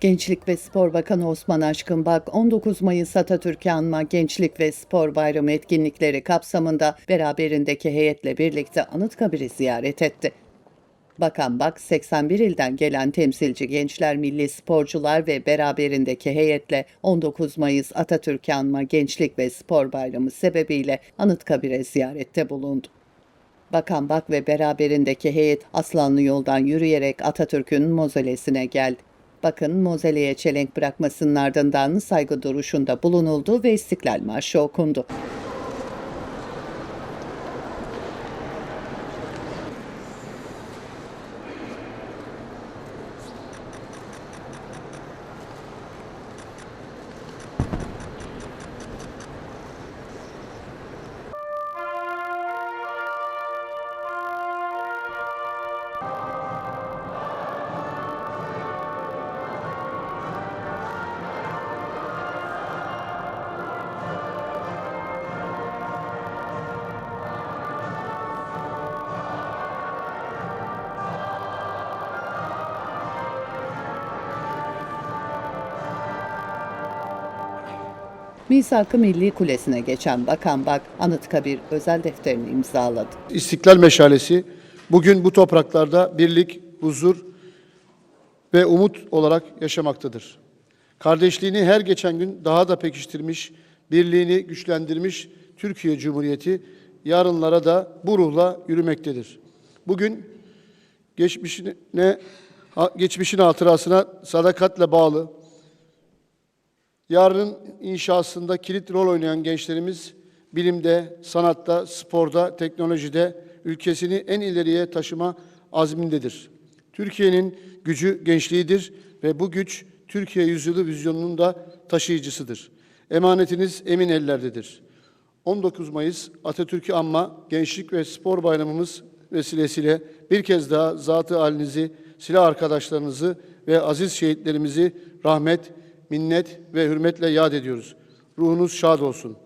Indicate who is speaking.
Speaker 1: Gençlik ve Spor Bakanı Osman Aşkınbak 19 Mayıs Atatürk'ü anma Gençlik ve Spor Bayramı etkinlikleri kapsamında beraberindeki heyetle birlikte Anıtkabir'i ziyaret etti. Bakan Bak 81 ilden gelen temsilci gençler, milli sporcular ve beraberindeki heyetle 19 Mayıs Atatürk'ü anma Gençlik ve Spor Bayramı sebebiyle Anıtkabir'e ziyarette bulundu. Bakan Bak ve beraberindeki heyet Aslanlı yoldan yürüyerek Atatürk'ün mozolesine geldi. Bakın mozeleye çelenk bırakmasının ardından saygı duruşunda bulunuldu ve İstiklal Marşı okundu. Misak-ı Milli Kulesi'ne geçen Bakan Bak, Anıtkabir özel defterini imzaladı.
Speaker 2: İstiklal meşalesi bugün bu topraklarda birlik, huzur ve umut olarak yaşamaktadır. Kardeşliğini her geçen gün daha da pekiştirmiş, birliğini güçlendirmiş Türkiye Cumhuriyeti yarınlara da bu ruhla yürümektedir. Bugün geçmişine geçmişin hatırasına sadakatle bağlı, yarının inşasında kilit rol oynayan gençlerimiz bilimde, sanatta, sporda, teknolojide ülkesini en ileriye taşıma azmindedir. Türkiye'nin gücü gençliğidir ve bu güç Türkiye yüzyılı vizyonunun da taşıyıcısıdır. Emanetiniz emin ellerdedir. 19 Mayıs Atatürk'ü anma Gençlik ve Spor Bayramımız vesilesiyle bir kez daha zatı halinizi, silah arkadaşlarınızı ve aziz şehitlerimizi rahmet, minnet ve hürmetle yad ediyoruz. Ruhunuz şad olsun.